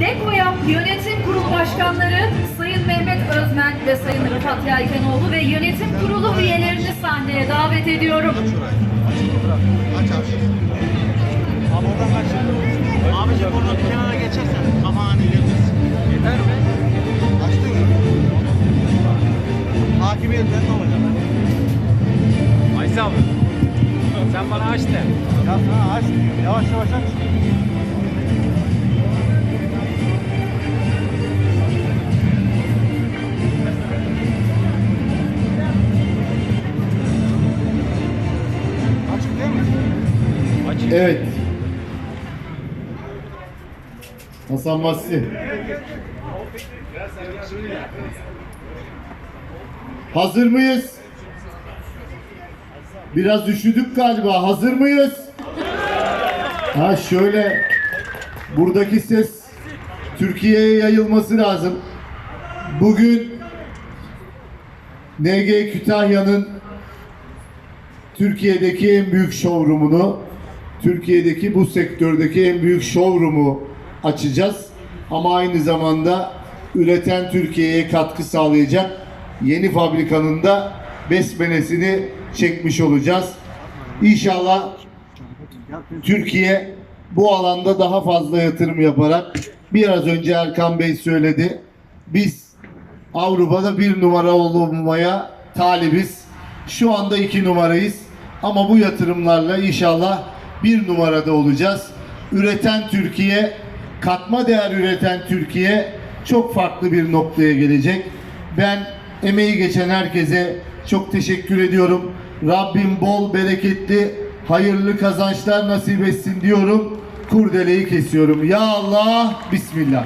DEKOYAP Yönetim Kurulu Başkanları Sayın Mehmet Özmen ve Sayın Rıfat Yelkenoğlu ve Yönetim Kurulu üyelerini sahneye davet ediyorum. Aç abi. Abi oradan kaç. Abicim buradan bir kenara geçersen kapağını ilerlesin. Yeter mi? Açtın mı? Hakimiyet ben ne olacak? Aysel abi. Sen bana aç de. Ya sana aç. Yavaş yavaş aç. Aç. Evet. Hasan Basri. Hazır mıyız? Biraz üşüdük galiba. Hazır mıyız? Ha şöyle buradaki ses Türkiye'ye yayılması lazım. Bugün NG Kütahya'nın Türkiye'deki en büyük showroom'unu, Türkiye'deki bu sektördeki en büyük showroom'u açacağız. Ama aynı zamanda üreten Türkiye'ye katkı sağlayacak yeni fabrikanın da besmenesini çekmiş olacağız. İnşallah Türkiye bu alanda daha fazla yatırım yaparak biraz önce Erkan Bey söyledi. Biz Avrupa'da bir numara olmaya talibiz. Şu anda iki numarayız. Ama bu yatırımlarla inşallah bir numarada olacağız. Üreten Türkiye, katma değer üreten Türkiye çok farklı bir noktaya gelecek. Ben emeği geçen herkese çok teşekkür ediyorum. Rabbim bol bereketli, hayırlı kazançlar nasip etsin diyorum. Kurdeleyi kesiyorum. Ya Allah, Bismillah.